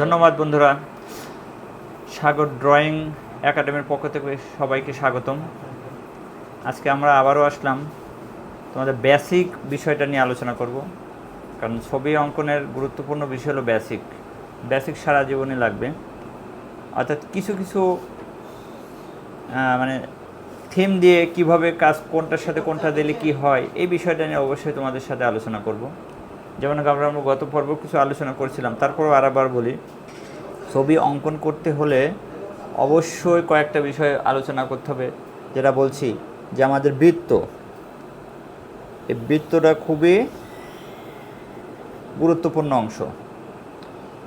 ধন্যবাদ বন্ধুরা। সাগর ড্রয়িং একাডেমির পক্ষ থেকে সবাইকে স্বাগতম। আজকে আমরা আবারও আসলাম। তোমাদের বেসিক বিষয়টা নিয়ে আলোচনা করব। কারণ ছবি অঙ্কনের গুরুত্বপূর্ণ বিষয় হলো বেসিক বেসিক সারা জীবনে লাগবে। অর্থাৎ কিছু কিছু মানে থিম দিয়ে কীভাবে কাজ, কোনটার সাথে কোনটা দিলে কি হয়, এই বিষয়টা নিয়ে অবশ্যই তোমাদের সাথে আলোচনা করব। যেমন আমরা আমরা গত পর্ব কিছু আলোচনা করছিলাম, তারপরও আরেকবার বলি, ছবি অঙ্কন করতে হলে অবশ্যই কয়েকটা বিষয় আলোচনা করতে হবে, যেটা বলছি যে আমাদের বৃত্ত। এই বৃত্তটা খুবই গুরুত্বপূর্ণ অংশ।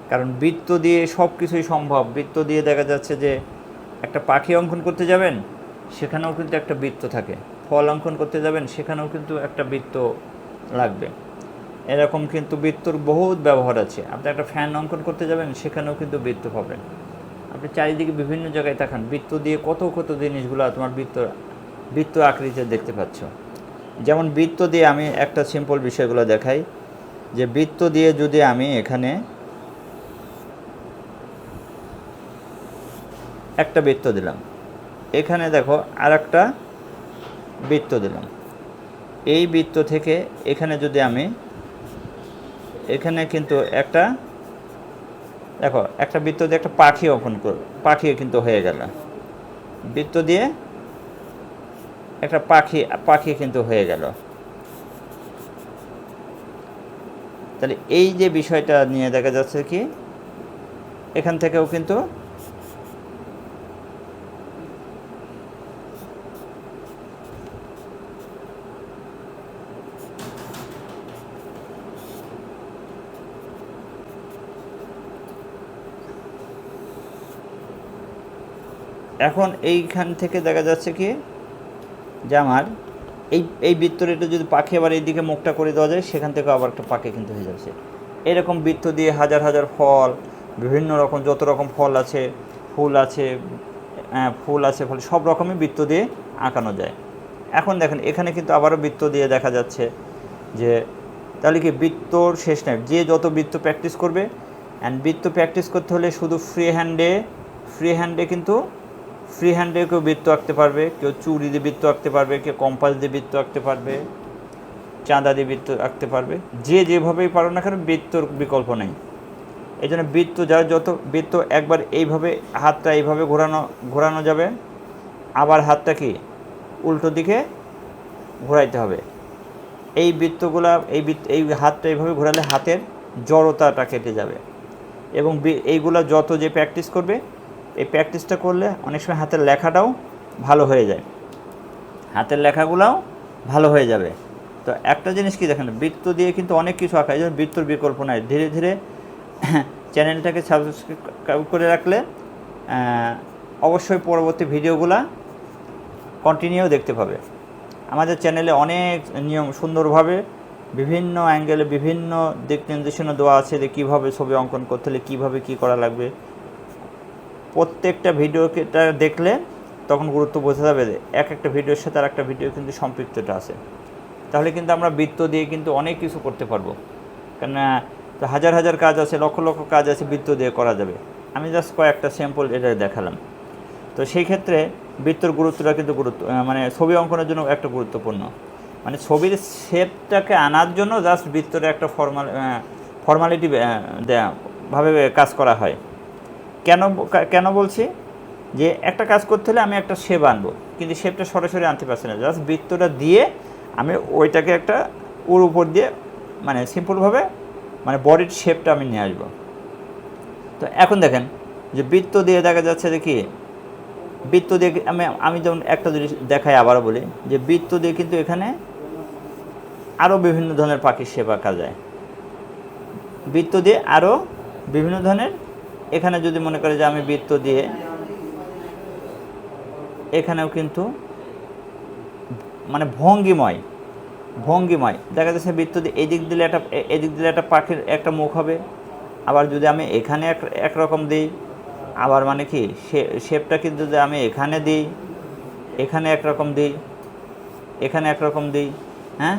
কারণ বৃত্ত দিয়ে সব কিছুই সম্ভব। বৃত্ত দিয়ে দেখা যাচ্ছে যে একটা পাখি অঙ্কন করতে যাবেন, সেখানেও কিন্তু একটা বৃত্ত থাকে। ফল অঙ্কন করতে যাবেন, সেখানেও কিন্তু একটা বৃত্ত লাগবে। এরকম কিন্তু বৃত্তর বহুত ব্যবহার আছে। আপনি একটা ফ্যান অঙ্কন করতে যাবেন, সেখানেও কিন্তু বৃত্ত পাবেন আপনি চারিদিকে বিভিন্ন জায়গায় তাকান বৃত্ত দিয়ে কত কত জিনিসগুলো তোমার বৃত্ত বৃত্ত আকৃতিতে দেখতে পাচ্ছ। যেমন বৃত্ত দিয়ে আমি একটা সিম্পল বিষয়গুলো দেখাই, যে বৃত্ত দিয়ে যদি আমি এখানে একটা বৃত্ত দিলাম, এখানে দেখো আর একটা বৃত্ত দিলাম। এই বৃত্ত থেকে এখানে যদি আমি এখানে কিন্তু একটা, দেখো, একটা বৃত্ত দিয়ে একটা পাখি অঙ্কন কর পাখি কিন্তু হয়ে গেল। বৃত্ত দিয়ে একটা পাখি পাখি কিন্তু হয়ে গেল। তাহলে এই যে বিষয়টা নিয়ে দেখা যাচ্ছে কি, এখান থেকেও কিন্তু এখন এইখান থেকে দেখা যাচ্ছে কি যে আমার এই এই বৃত্তরেটা যদি পাখি আবার এইদিকে মুখটা করে দেওয়া যায়, সেখান থেকে আবার একটা পাখি কিন্তু হয়ে যাচ্ছে। এরকম বৃত্ত দিয়ে হাজার হাজার ফল, বিভিন্ন রকম, যত রকম ফল আছে, ফুল আছে ফুল আছে, ফল, সব রকমই বৃত্ত দিয়ে আঁকানো যায়। এখন দেখেন, এখানে কিন্তু আবারও বৃত্ত দিয়ে দেখা যাচ্ছে যে, তাহলে কি বৃত্তর শেষ নেই? যে যত বৃত্ত প্র্যাকটিস করবে অ্যান্ড বৃত্ত প্র্যাকটিস করতে হলে শুধু ফ্রি হ্যান্ডে ফ্রি হ্যান্ডে কিন্তু ফ্রি হ্যান্ডে কেউ বৃত্ত আঁকতে পারবে, কেউ চুড়ি দিয়ে বৃত্ত আঁকতে পারবে, কেউ কম্পাস দিয়ে বৃত্ত আঁকতে পারবে, চাঁদা দিয়ে বৃত্ত আঁকতে পারবে। যে যেভাবেই পারো না কেন বৃত্তর বিকল্প নেই। এই জন্য বৃত্ত যার যত বৃত্ত একবার এইভাবে হাতটা এইভাবে ঘোরানো ঘোরানো যাবে, আবার হাতটা কি? উল্টো দিকে ঘোরাইতে হবে। এই বৃত্তগুলা, এই বৃত্ত, এই হাতটা এইভাবে ঘোরালে হাতের জড়তাটা কেটে যাবে। এবং এইগুলা যত যে প্র্যাকটিস করবে এই প্র্যাকটিসটা করলে অনেক সময় হাতের লেখাটাও ভালো হয়ে যায়। হাতের লেখাগুলোও ভালো হয়ে যাবে। তো একটা জিনিস কি দেখেন, বৃত্ত দিয়ে কিন্তু অনেক কিছু আঁকা জন্য বৃত্তর বিকল্প নাই। ধীরে ধীরে চ্যানেলটাকে সাবস্ক্রাইব করে রাখলে অবশ্যই পরবর্তী ভিডিওগুলা কন্টিনিউ দেখতে পাবে। আমাদের চ্যানেলে অনেক নিয়ম সুন্দরভাবে বিভিন্ন অ্যাঙ্গেলে বিভিন্ন দিক নির্দেশনা দেওয়া আছে যে কীভাবে ছবি অঙ্কন করতে হলে কীভাবে কী করা লাগবে। প্রত্যেকটা ভিডিওটা দেখলে তখন গুরুত্ব বোঝা যাবে যে এক একটা ভিডিওর সাথে আর একটা ভিডিও কিন্তু সম্পৃক্তটা আছে। তাহলে কিন্তু আমরা বৃত্ত দিয়ে কিন্তু অনেক কিছু করতে পারব। কেননা তো হাজার হাজার কাজ আছে, লক্ষ লক্ষ কাজ আছে বৃত্ত দিয়ে করা যাবে। আমি জাস্ট কয়েকটা স্যাম্পল এটা দেখালাম। তো সেই ক্ষেত্রে বৃত্তর গুরুত্বটা কিন্তু গুরুত্ব মানে ছবি অঙ্কনের জন্য একটা গুরুত্বপূর্ণ। মানে ছবির শেপটাকে আনার জন্য জাস্ট বৃত্তরে একটা ফর্মাল ফর্মালিটি ভাবে কাজ করা হয়। কেন কেন বলছি? যে একটা কাজ করতে হলে আমি একটা শেপ আনব। কিন্তু শেপটা সরাসরি আনতে পারছি না। জাস্ট বৃত্তটা দিয়ে আমি ওইটাকে একটা ওর উপর দিয়ে মানে সিম্পলভাবে মানে বডির শেপটা আমি নিয়ে আসব। তো এখন দেখেন, যে বৃত্ত দিয়ে দেখা যাচ্ছে যে কি? বৃত্ত দিয়ে আমি আমি যেমন একটা জিনিস দেখাই আবারও বলি, যে বৃত্ত দিয়ে কিন্তু এখানে আরও বিভিন্ন ধরনের পাখির শেপ আঁকা যায়। বৃত্ত দিয়ে আরও বিভিন্ন ধরনের এখানে যদি মনে করে যে আমি বৃত্ত দিয়ে, এখানেও কিন্তু মানে ভঙ্গিময় ভঙ্গিময়। দেখা যাচ্ছে বৃত্ত দিয়ে এদিক দিলে একটা, এদিক দিলে একটা পাখির একটা মুখ হবে। আবার যদি আমি এখানে এক একরকম দিই, আবার মানে কি শেপটা কিন্তু যদি আমি এখানে দিই, এখানে একরকম দিই, এখানে একরকম দিই হ্যাঁ?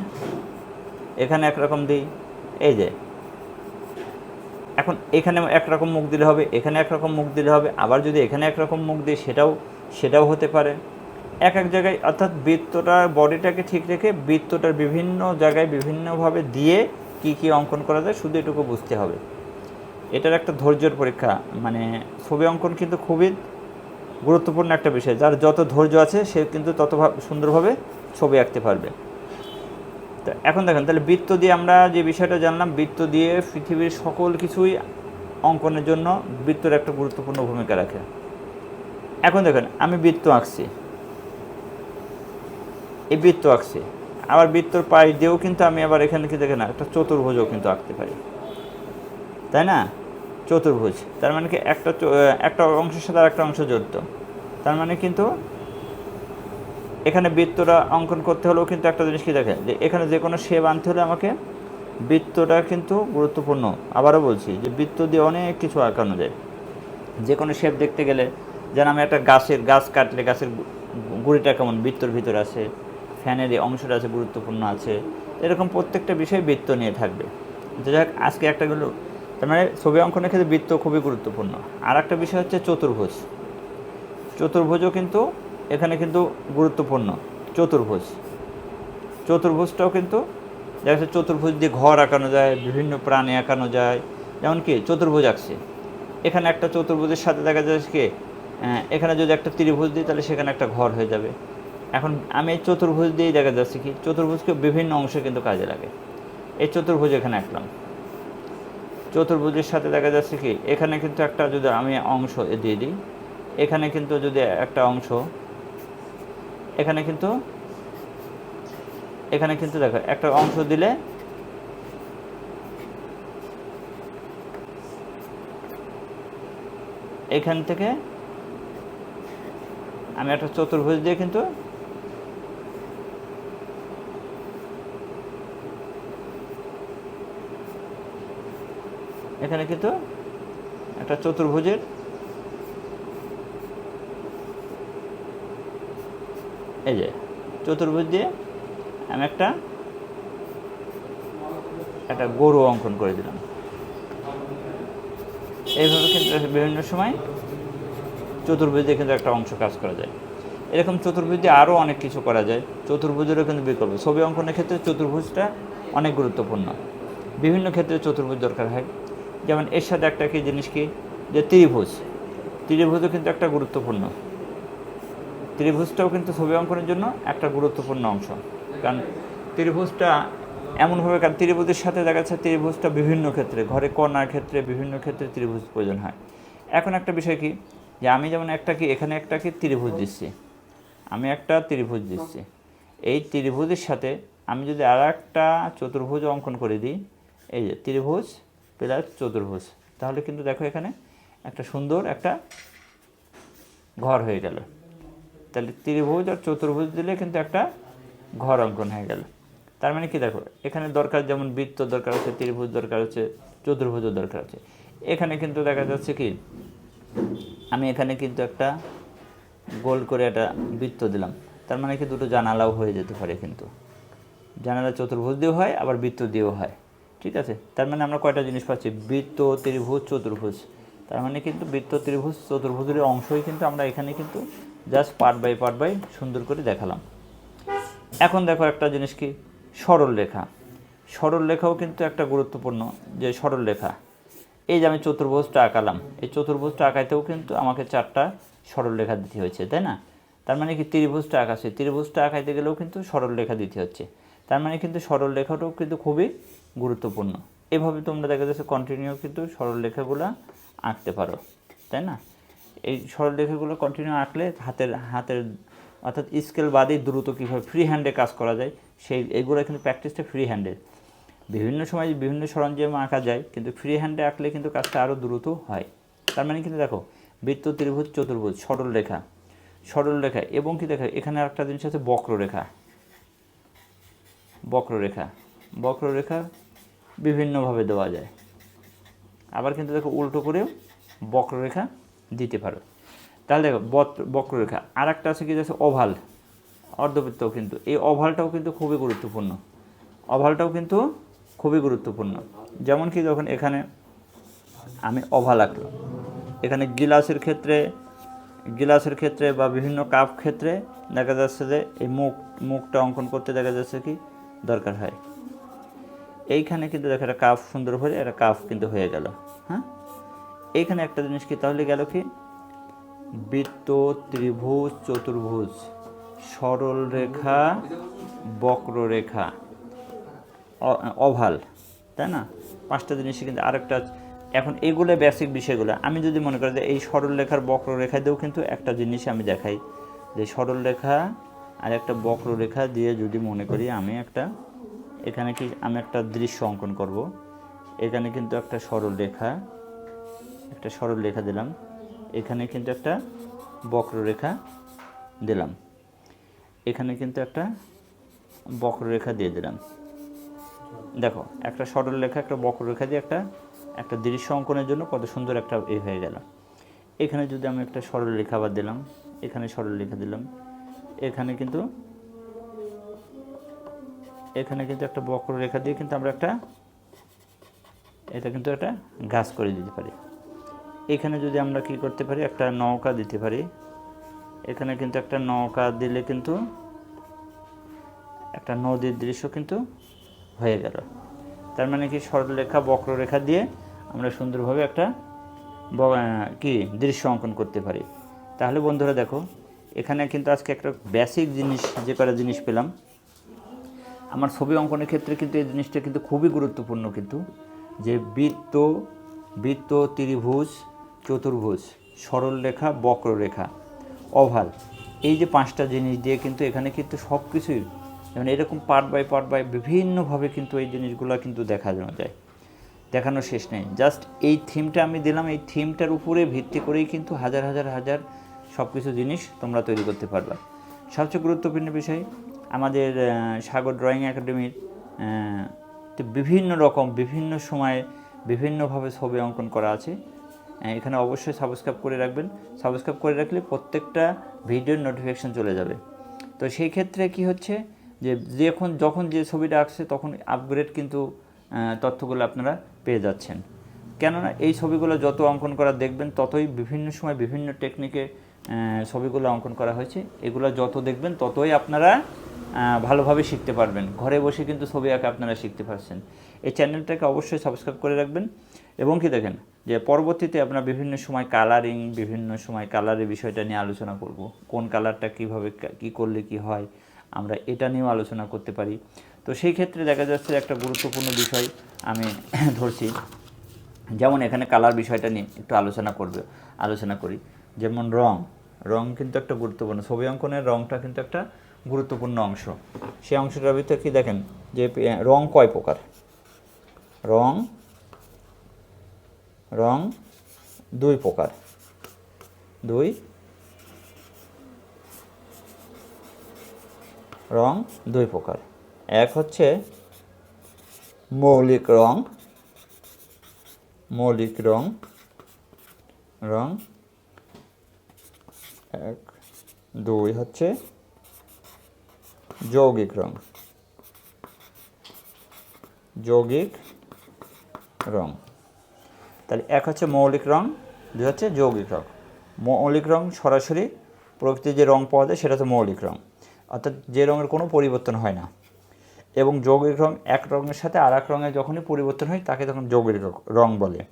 এখানে একরকম দিই, এই যে। এখন এখানে একরকম মুখ দিলে হবে, এখানে একরকম মুখ দিলে হবে, আবার যদি এখানে একরকম মুখ দিই সেটাও সেটাও হতে পারে। এক এক জায়গায়, অর্থাৎ বৃত্তটার বডিটাকে ঠিক রেখে বৃত্তটার বিভিন্ন জায়গায় বিভিন্নভাবে দিয়ে কি কি অঙ্কন করা যায়, শুধু এটুকু বুঝতে হবে। এটার একটা ধৈর্যের পরীক্ষা মানে ছবি অঙ্কন কিন্তু খুবই গুরুত্বপূর্ণ একটা বিষয়, যার যত ধৈর্য আছে, সে কিন্তু তত সুন্দরভাবে ছবি আঁকতে পারবে। এখন দেখেন, তাহলে বৃত্ত দিয়ে আমরা যে বিষয়টা জানলাম, বৃত্ত দিয়ে পৃথিবীর সকল কিছুই অঙ্কনের জন্য বৃত্তর একটা গুরুত্বপূর্ণ ভূমিকা রাখে। এখন দেখেন, আমি বৃত্ত আঁকছি। এই বৃত্ত আঁকছি। আবার বৃত্তর পাশ দিয়েও কিন্তু আমি আবার এখানে কি দেখেন, একটা চতুর্ভুজও কিন্তু আঁকতে পারি। তাই না? চতুর্ভুজ। তার মানে কি একটা একটা অংশের সাথে আর একটা অংশ জড়িত তার মানে কিন্তু এখানে বৃত্তটা অঙ্কন করতে হলেও কিন্তু একটা জিনিস কি দেখে, যে এখানে যে কোনো শেপ আনতে হলে আমাকে বৃত্তটা কিন্তু গুরুত্বপূর্ণ। আবারও বলছি যে বৃত্ত দিয়ে অনেক কিছু আঁকানো যায়। যে কোনো শেপ দেখতে গেলে, যেন আমি একটা গাছের গাছ কাটলে গাছের গুঁড়িটা কেমন, বৃত্তর ভিতর আছে, ফ্যানের এই অংশটা আছে গুরুত্বপূর্ণ আছে, এরকম প্রত্যেকটা বিষয় বৃত্ত নিয়ে থাকবে। তো যাই আজকে একটা গেলো তার মানে ছবি অঙ্কনের ক্ষেত্রে বৃত্ত খুবই গুরুত্বপূর্ণ। আর একটা বিষয় হচ্ছে চতুর্ভুজ। চতুর্ভুজও কিন্তু এখানে কিন্তু গুরুত্বপূর্ণ, চতুর্ভুজ। চতুর্ভুজটাও কিন্তু দেখা যাচ্ছে চতুর্ভুজ দিয়ে ঘর আঁকানো যায়, বিভিন্ন প্রাণী আঁকানো যায়। যেমন কি, চতুর্ভুজ আঁকছে। এখানে একটা চতুর্ভুজের সাথে দেখা যাচ্ছে কি এখানে যদি একটা ত্রিভুজ দিই তাহলে সেখানে একটা ঘর হয়ে যাবে। এখন আমি এই চতুর্ভুজ দিয়েই দেখা যাচ্ছে কি, চতুর্ভুজকে বিভিন্ন অংশে কিন্তু কাজে লাগে। এই চতুর্ভুজ এখানে আঁকলাম। চতুর্ভুজের সাথে দেখা যাচ্ছে কি, এখানে কিন্তু একটা যদি আমি অংশ দিয়ে দিই, এখানে কিন্তু যদি একটা অংশ এখানে কিন্তু এখানে কিন্তু দেখো, একটা অংশ দিলে এখান থেকে আমি একটা চতুর্ভুজ দিয়ে কিন্তু এখানে কিন্তু একটা চতুর্ভুজের এই যে, চতুর্ভুজ দিয়ে আমি একটা একটা গরু অঙ্কন করে দিলাম। এইভাবে কিন্তু বিভিন্ন সময় চতুর্ভুজ দিয়ে কিন্তু একটা অংশ কাজ করা যায়। এরকম চতুর্ভুজ দিয়ে আরও অনেক কিছু করা যায়। চতুর্ভুজেরও কিন্তু বিকল্প। ছবি অঙ্কনের ক্ষেত্রে চতুর্ভুজটা অনেক গুরুত্বপূর্ণ। বিভিন্ন ক্ষেত্রে চতুর্ভুজ দরকার হয়। যেমন এর সাথে একটা কি জিনিস কি? যে ত্রিভুজ। ত্রিভুজও কিন্তু একটা গুরুত্বপূর্ণ। ত্রিভুজটাও কিন্তু ছবি অঙ্কনের জন্য একটা গুরুত্বপূর্ণ অংশ। কারণ ত্রিভুজটা এমনভাবে, কারণ ত্রিভুজের সাথে দেখা যাচ্ছে ত্রিভুজটা বিভিন্ন ক্ষেত্রে, ঘরে কণার ক্ষেত্রে বিভিন্ন ক্ষেত্রে ত্রিভুজ প্রয়োজন হয়। এখন একটা বিষয় কি? যে আমি যেমন একটা কি, এখানে একটা কি ত্রিভুজ দিচ্ছি। আমি একটা ত্রিভুজ দিচ্ছি। এই ত্রিভুজের সাথে আমি যদি আর একটা চতুর্ভুজ অঙ্কন করে দিই, এই যে ত্রিভুজ প্লাস চতুর্ভুজ, তাহলে কিন্তু দেখো এখানে একটা সুন্দর একটা ঘর হয়ে গেল। তাহলে ত্রিভুজ আর চতুর্ভুজ দিলে কিন্তু একটা ঘর অঙ্কন হয়ে গেল। তার মানে কি দেখো, এখানে দরকার যেমন বৃত্ত দরকার আছে, ত্রিভুজ দরকার আছে, চতুর্ভুজও দরকার আছে। এখানে কিন্তু দেখা যাচ্ছে কি, আমি এখানে কিন্তু একটা গোল করে একটা বৃত্ত দিলাম। তার মানে কি দুটো জানালাও হয়ে যেতে পারে কিন্তু। জানালা চতুর্ভুজ দিয়েও হয়, আবার বৃত্ত দিয়েও হয়। ঠিক আছে? তার মানে আমরা কয়টা জিনিস পাচ্ছি? বৃত্ত, ত্রিভুজ, চতুর্ভুজ। তার মানে কিন্তু বৃত্ত, ত্রিভুজ, চতুর্ভুজের অংশই কিন্তু আমরা এখানে কিন্তু just part by part by সুন্দর করে দেখালাম। এখন দেখো একটা জিনিস কি? সরল রেখা। সরল রেখাও কিন্তু একটা গুরুত্বপূর্ণ যে সরল রেখা। এই যে আমি চতুর্ভুজটা আঁকালাম, এই চতুর্ভুজটা আঁকাইতেও কিন্তু আমাকে চারটা সরল রেখা দিতে হয়েছে, তাই না? তার মানে কি ত্রিভুজটা আঁকাছে ত্রিভুজটা আঁকাইতে গেলেও কিন্তু সরল রেখা দিতে হচ্ছে। তার মানে কিন্তু সরল রেখাটাও কিন্তু খুবই গুরুত্বপূর্ণ। এভাবে তোমরা দেখা যাচ্ছে কন্টিনিউ কিন্তু সরল রেখাগুলো আঁকতে পারো, তাই না? এই সরল রেখাগুলো কন্টিনিউ আঁকলে হাতের হাতের অর্থাৎ স্কেল বাদেই দ্রুত কীভাবে ফ্রি হ্যান্ডে কাজ করা যায়, সেই, এগুলো কিন্তু প্র্যাকটিসটা ফ্রি হ্যান্ডে বিভিন্ন সময় বিভিন্ন সরঞ্জাম আঁকা যায়, কিন্তু ফ্রি হ্যান্ডে আঁকলে কিন্তু কাজটা আরও দ্রুত হয়। তার মানে কিন্তু দেখো, বৃত্ত, ত্রিভুজ, চতুর্ভুজ সরল রেখা সরল রেখা এবং কি দেখা, এখানে একটা জিনিস আছে, বক্ররেখা। বক্ররেখা বক্ররেখা বিভিন্নভাবে দেওয়া যায়। আবার কিন্তু দেখো, উল্টো করেও বক্ররেখা দিতে পারো। তাহলে দেখো বক্ররেখা। আর একটা আছে কি আছে ওভাল অর্ধবৃত্তও কিন্তু। এই ওভালটাও কিন্তু খুবই গুরুত্বপূর্ণ। ওভালটাও কিন্তু খুবই গুরুত্বপূর্ণ। যেমন কি যখন এখানে আমি অভাল আঁকলাম। এখানে গিলাসের ক্ষেত্রে গিলাসের ক্ষেত্রে বা বিভিন্ন কাপ ক্ষেত্রে দেখা যাচ্ছে যে এই মুখ, মুখটা অঙ্কন করতে দেখা যাচ্ছে কি দরকার হয়। এইখানে কিন্তু দেখো একটা কাপ সুন্দর হয়ে একটা কাপ কিন্তু হয়ে গেল। হ্যাঁ? এইখানে একটা জিনিস কি? তাহলে গেল কি? বৃত্ত, ত্রিভুজ, চতুর্ভুজ। সরল রেখা, বক্ররেখা। অভাল, তাই না? পাঁচটা জিনিস কিন্তু আরেকটা এখন এগুলো বেসিক বিষয়গুলো। আমি যদি মনে করি যে এই সরল রেখার বক্ররেখা দিয়েও কিন্তু একটা জিনিস আমি দেখাই। যে সরল রেখা আর একটা বক্ররেখা দিয়ে যদি মনে করি আমি একটা, এখানে কি আমি একটা দৃশ্য অঙ্কন করব। এখানে কিন্তু একটা সরল রেখা একটা সরল রেখা দিলাম। এখানে কিন্তু একটা বক্ররেখা দিলাম। এখানে কিন্তু একটা বক্ররেখা দিয়ে দিলাম। দেখো, একটা সরল রেখা, একটা বক্ররেখা দিয়ে একটা একটা দৃশ্য অঙ্কনের জন্য কত সুন্দর একটা এ হয়ে গেল। এখানে যদি আমি একটা সরল রেখা আবার দিলাম, এখানে সরল রেখা দিলাম, এখানে কিন্তু এখানে কিন্তু একটা বক্ররেখা দিয়ে কিন্তু আমরা একটা, এটা কিন্তু একটা গাছ করে দিতে পারি। এখানে যদি আমরা কি করতে পারি, একটা নৌকা দিতে পারি। এখানে কিন্তু একটা নৌকা দিলে কিন্তু একটা নদীর দৃশ্য কিন্তু হয়ে গেল। তার মানে কি, সরলরেখা, বক্ররেখা দিয়ে আমরা সুন্দরভাবে একটা কি দৃশ্য অঙ্কন করতে পারি। তাহলে বন্ধুরা দেখো, এখানে কিন্তু আজকে একটা বেসিক জিনিস, যে কটা জিনিস পেলাম। আমার ছবি অঙ্কনের ক্ষেত্রে কিন্তু এই জিনিসটা কিন্তু খুবই গুরুত্বপূর্ণ কিন্তু, যে বৃত্ত বৃত্ত, ত্রিভুজ চতুর্ভুজ, সরল সরলরেখা বক্ররেখা অভাল এই যে পাঁচটা জিনিস দিয়ে কিন্তু এখানে কিন্তু সব কিছুই, যেমন এরকম পার্ট বাই পার্ট বাই বিভিন্নভাবে কিন্তু এই জিনিসগুলো কিন্তু দেখানো যায়। দেখানো শেষ নেই। জাস্ট এই থিমটা আমি দিলাম, এই থিমটার উপরে ভিত্তি করেই কিন্তু হাজার হাজার হাজার সব কিছু জিনিস তোমরা তৈরি করতে পারবা। সবচেয়ে গুরুত্বপূর্ণ বিষয়, আমাদের সাগর ড্রয়িং একাডেমির বিভিন্ন রকম, বিভিন্ন সময়ে বিভিন্নভাবে ছবি অঙ্কন করা আছে। এখানে অবশ্যই সাবস্ক্রাইব করে রাখবেন। সাবস্ক্রাইব করে রাখলে প্রত্যেকটা ভিডিওর নোটিফিকেশন চলে যাবে। তো সেই ক্ষেত্রে কি হচ্ছে যে যখন যখন যে ছবিটা আঁকছে তখন আপগ্রেড কিন্তু তথ্যগুলো আপনারা পেয়ে যাচ্ছেন। কেননা এই ছবিগুলো যত অঙ্কন করা দেখবেন, ততই বিভিন্ন সময় বিভিন্ন টেকনিকে ছবিগুলো অঙ্কন করা হয়েছে। এগুলো যত দেখবেন, ততই আপনারা ভালোভাবে শিখতে পারবেন। ঘরে বসে কিন্তু ছবি আঁকা আপনারা শিখতে পারছেন। এই চ্যানেলটাকে অবশ্যই সাবস্ক্রাইব করে রাখবেন। এবং কি দেখেন যে পরবর্তীতে আপনার বিভিন্ন সময় কালারিং বিভিন্ন সময় কালারের বিষয়টা নিয়ে আলোচনা করব। কোন কালারটা কীভাবে কী করলে কি হয়, আমরা এটা নিয়েও আলোচনা করতে পারি। তো সেই ক্ষেত্রে দেখা যাচ্ছে একটা গুরুত্বপূর্ণ বিষয় আমি ধরছি। যেমন এখানে কালার বিষয়টা নিয়ে একটু আলোচনা করবে, আলোচনা করি। যেমন রং রং কিন্তু একটা গুরুত্বপূর্ণ, ছবি অঙ্কনের রংটা কিন্তু একটা গুরুত্বপূর্ণ অংশ। সেই অংশটার ভিতরে কি দেখেন যে রং কয় প্রকার? রং রং দুই প্রকার। দুই রং দুই প্রকার। এক হচ্ছে মৌলিক রং মৌলিক রং রং এক। দুই হচ্ছে যৌগিক রং যৌগিক রং। তাহলে এক হচ্ছে মৌলিক রং, দুই হচ্ছে যৌগিক রং। মৌলিক রং সরাসরি প্রকৃতির যে রং পাওয়া যায়, সেটা হচ্ছে মৌলিক রং। অর্থাৎ যে রঙের কোনো পরিবর্তন হয় না। এবং যৌগিক রং এক রঙের সাথে আর এক রঙের যখনই পরিবর্তন হয়, তাকে তখন যৌগিক র- বলে।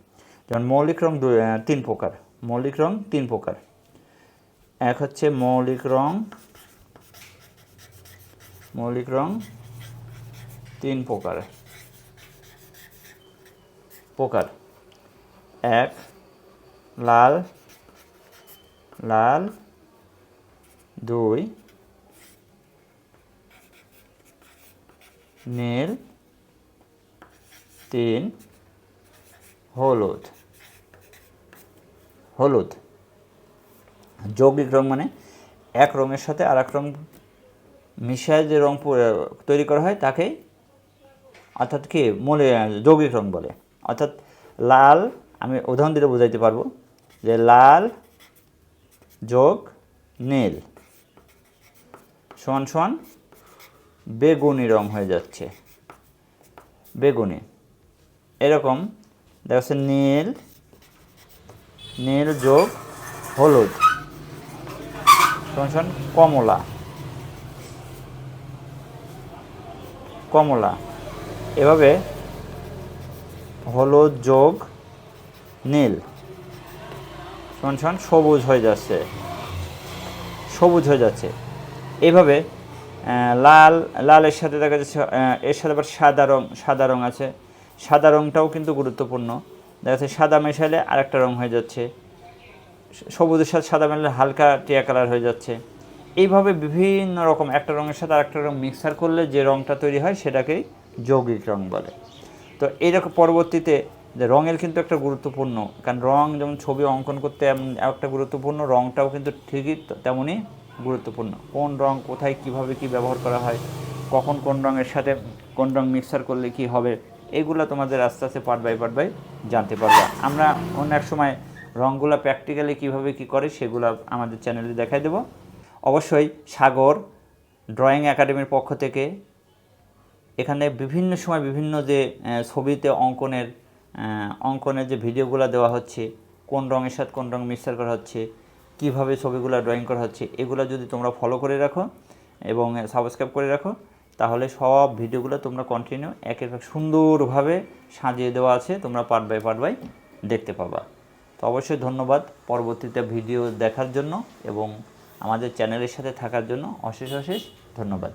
যেমন মৌলিক রং তিন প্রকার। মৌলিক রং তিন প্রকার। এক হচ্ছে মৌলিক রং মৌলিক রং তিন প্রকার। প্রকার। এক, লাল লাল, দুই, নীল, তিন, হলুদ হলুদ। যৌগিক রং মানে এক রঙের সাথে আর এক রং মিশায় যে রং তৈরি করা হয় তাকেই অর্থাৎ কি মূলে যৌগিক রং বলে। অর্থাৎ লাল আমি উদাহরণ দিলে বোঝাইতে পারব যে লাল যোগ নীল সমান সমান বেগুনি রং হয়ে যাচ্ছে। বেগুনি। এরকম দেখা যাচ্ছে নীল নীল যোগ হলুদ সমান সমান কমলা। কমলা। এভাবে হলুদ যোগ নীল। সমান সমান সবুজ হয়ে যাচ্ছে। সবুজ হয়ে যাচ্ছে। এইভাবে লাল, লালের সাথে দেখা যাচ্ছে এর সাথে আবার সাদা রং সাদা রং আছে। সাদা রংটাও কিন্তু গুরুত্বপূর্ণ। দেখা যাচ্ছে সাদা মেশালে আরেকটা রং হয়ে যাচ্ছে। সবুজের সাথে সাদা মেশালে হালকা টিয়া কালার হয়ে যাচ্ছে। এইভাবে বিভিন্ন রকম একটা রঙের সাথে আরেকটা রং মিক্সার করলে যে রংটা তৈরি হয় সেটাকেই যৌগিক রং বলে। তো এইরকম পরবর্তীতে যে রঙের কিন্তু একটা গুরুত্বপূর্ণ, কারণ রং যেমন ছবি অঙ্কন করতে একটা গুরুত্বপূর্ণ, রংটাও কিন্তু ঠিকই তেমনই গুরুত্বপূর্ণ। কোন রং কোথায় কীভাবে কি ব্যবহার করা হয়, কখন কোন রঙের সাথে কোন রং মিক্সার করলে কি হবে, এগুলো তোমাদের আস্তে আস্তে পার্ট বাই পার্ট বাই জানতে পারবে। আমরা অন্য এক সময় রঙগুলো প্র্যাকটিক্যালি কীভাবে কি করে সেগুলো আমাদের চ্যানেলে দেখাই দেব। অবশ্যই সাগর ড্রয়িং একাডেমির পক্ষ থেকে এখানে বিভিন্ন সময় বিভিন্ন যে ছবিতে অঙ্কনের অঙ্কনের যে ভিডিওগুলো দেওয়া হচ্ছে, কোন রঙের সাথে কোন রং মিক্সার করা হচ্ছে, কীভাবে ছবিগুলো ড্রয়িং করা হচ্ছে, এগুলো যদি তোমরা ফলো করে রাখো এবং সাবস্ক্রাইব করে রাখো, তাহলে সব ভিডিওগুলো তোমরা কন্টিনিউ এক এক সুন্দরভাবে সাজিয়ে দেওয়া আছে, তোমরা পার্ট বাই পার্ট বাই দেখতে পাবা। তো অবশ্যই ধন্যবাদ পরবর্তীতে ভিডিও দেখার জন্য এবং আমাদের চ্যানেলের সাথে থাকার জন্য অশেষ অশেষ ধন্যবাদ।